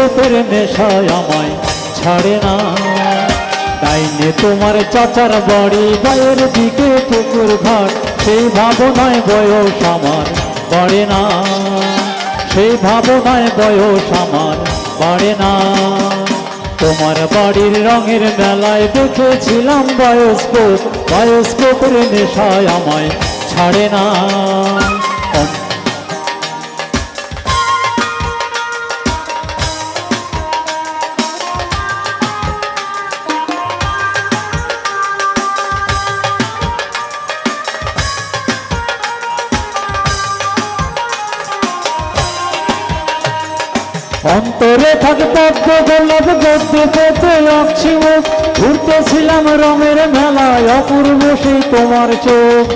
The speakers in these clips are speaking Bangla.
বায়োস্কোপের নেশায় আমায় ছাড়ে না। ডাইনে তোমার চাচার বাড়ি বাইরের দিকে পুকুর ঘাট, সেই ভাবনায় বয়স আমার বাড়ে না। সেই ভাবনায় বয়স আমার বাড়ে না। তোমার বাড়ির রঙের মেলায় দেখেছিলাম বায়োস্কোপ, বায়োস্কোপের নেশায় আমায় ছাড়ে না। অন্তরে থাকে পদ্ম গোলাপ গদ্যে পেতে আঁকছি মুখ ঘুরতেছিলাম রঙের মেলায়, অপূর্ব সেই তোমার চোখ।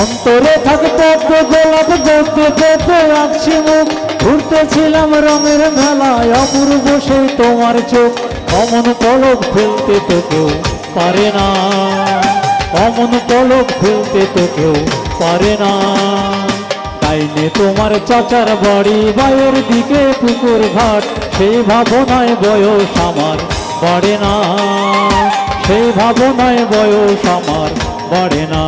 অন্তরে থাকে পদ্ম গোলাপ গদ্যে পেতে আঁকছি মুখ ঘুরতেছিলাম রঙের মেলায়, অপূর্ব সেই তোমার চোখ। অমন পলক ফেলতে তো কেউ পারে না। অমন পলক ফেলতে তো কেউ পারে না। তোমার চাচার বাড়ি বাইয়ের দিকে পুকুর ঘাট। সেই ভাবনায় বয়স আমার, বাড়ে না। সেই ভাবনায় বয়স আমার, বাড়ে না।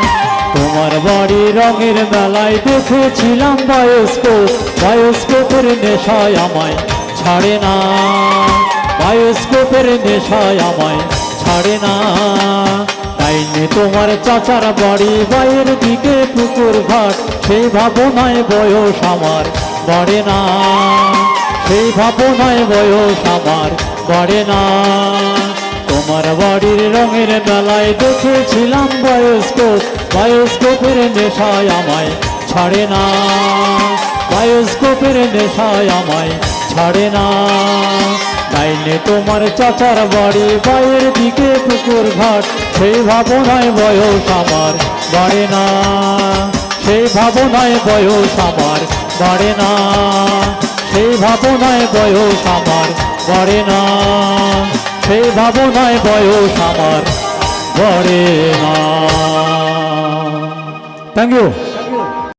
তোমার বাড়ি রঙের মেলায় দেখেছিলাম বায়োস্কোপ বায়োস্কোপের নেশায় আমায় ছাড়ে না। বায়োস্কোপের নেশায় আমায় ছাড়ে না। তাইনে তোমার চাচার বাড়ি বাইরের দিকে পুকুর ঘাট, সেই ভাবনায় বয়স আমার বাড়ে না। সেই ভাবনায় বয়স আমার বাড়ে না। তোমার বাড়ির রঙের মেলায় দেখেছিলাম বায়োস্কোপ বায়োস্কোপের নেশায় আমায় ছাড়ে না। বায়োস্কোপের নেশায় আমায় ছাড়ে না। তাইলে তোমার চাচার বাড়ি বাইরের দিকে পুকুর ঘাট, সেই ভাবনায় বয়স আমার বাড়ে না। সেই ভাবনায় বয়স আমার বাড়ে না। সেই ভাবনায় বয়স আমার বাড়ে না। সেই ভাবনায় বয়স আমার ঘরে না। Thank you